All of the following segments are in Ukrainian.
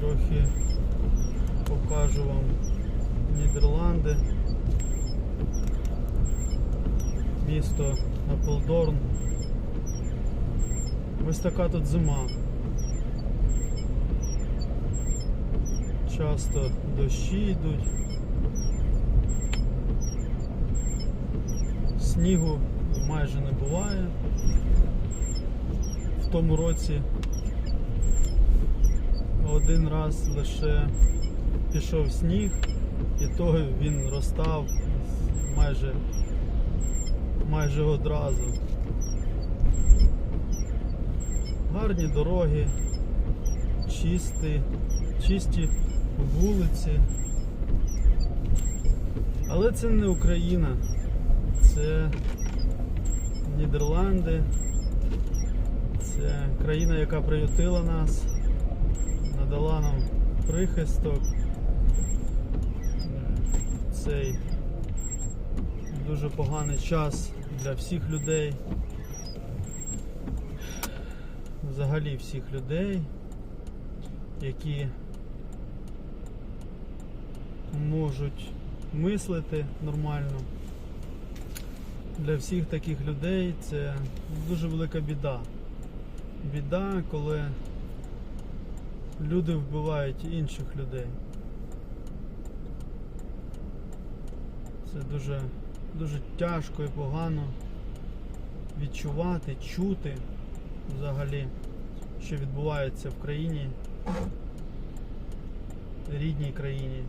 Трохи покажу вам Нідерланди. Місто Аполдорн. Ось така тут зима. Часто дощі йдуть. Снігу майже не буває. В тому році один раз лише пішов сніг, і то він розстав майже, майже одразу. Гарні дороги, чисті, чисті вулиці. Але це не Україна, це Нідерланди, це країна, яка приютила нас, надала нам прихисток. Цей дуже поганий час для всіх людей. Взагалі всіх людей, які можуть мислити нормально. Для всіх таких людей це дуже велика біда. Біда, коли люди вбивають інших людей. Це дуже, дуже тяжко і погано відчувати, чути взагалі, що відбувається в країні, рідній країні.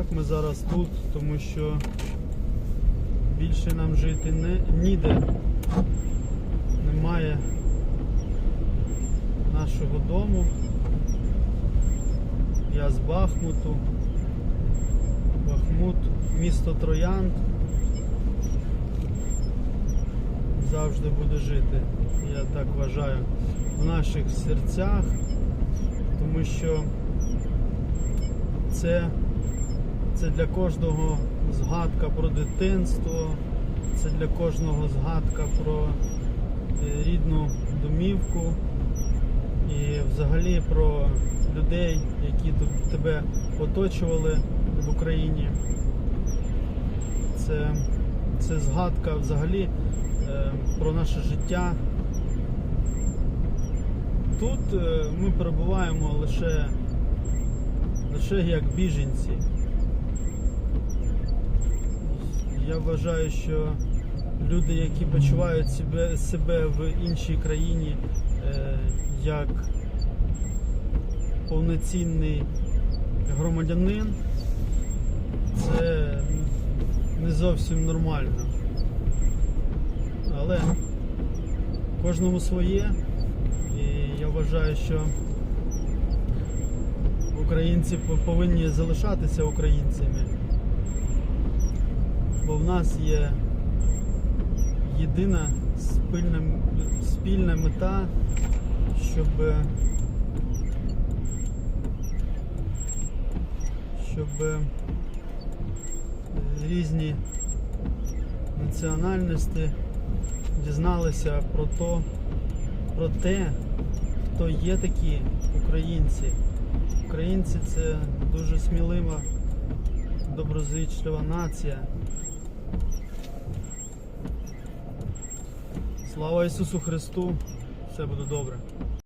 Так, ми зараз тут, тому що більше нам жити не, ніде. Немає нашого дому. Я з Бахмуту. Бахмут, місто Троянд. Завжди буде жити, я так вважаю, в наших серцях, тому що це, це для кожного згадка про дитинство, це для кожного згадка про е, рідну домівку і взагалі про людей, які тут тебе оточували в Україні. Це, це згадка взагалі е, про наше життя. Тут е, ми перебуваємо лише, лише як біженці. Я вважаю, що люди, які почувають себе, себе в іншій країні е, як повноцінний громадянин, це не зовсім нормально. Але кожному своє, і я вважаю, що українці повинні залишатися українцями, бо в нас є єдина спільна, спільна мета, щоб щоб різні національності дізналися про то, про те, хто є такі українці. Українці це дуже смілива, доброзичлива нація. Слава Ісусу Христу! Все буде добре.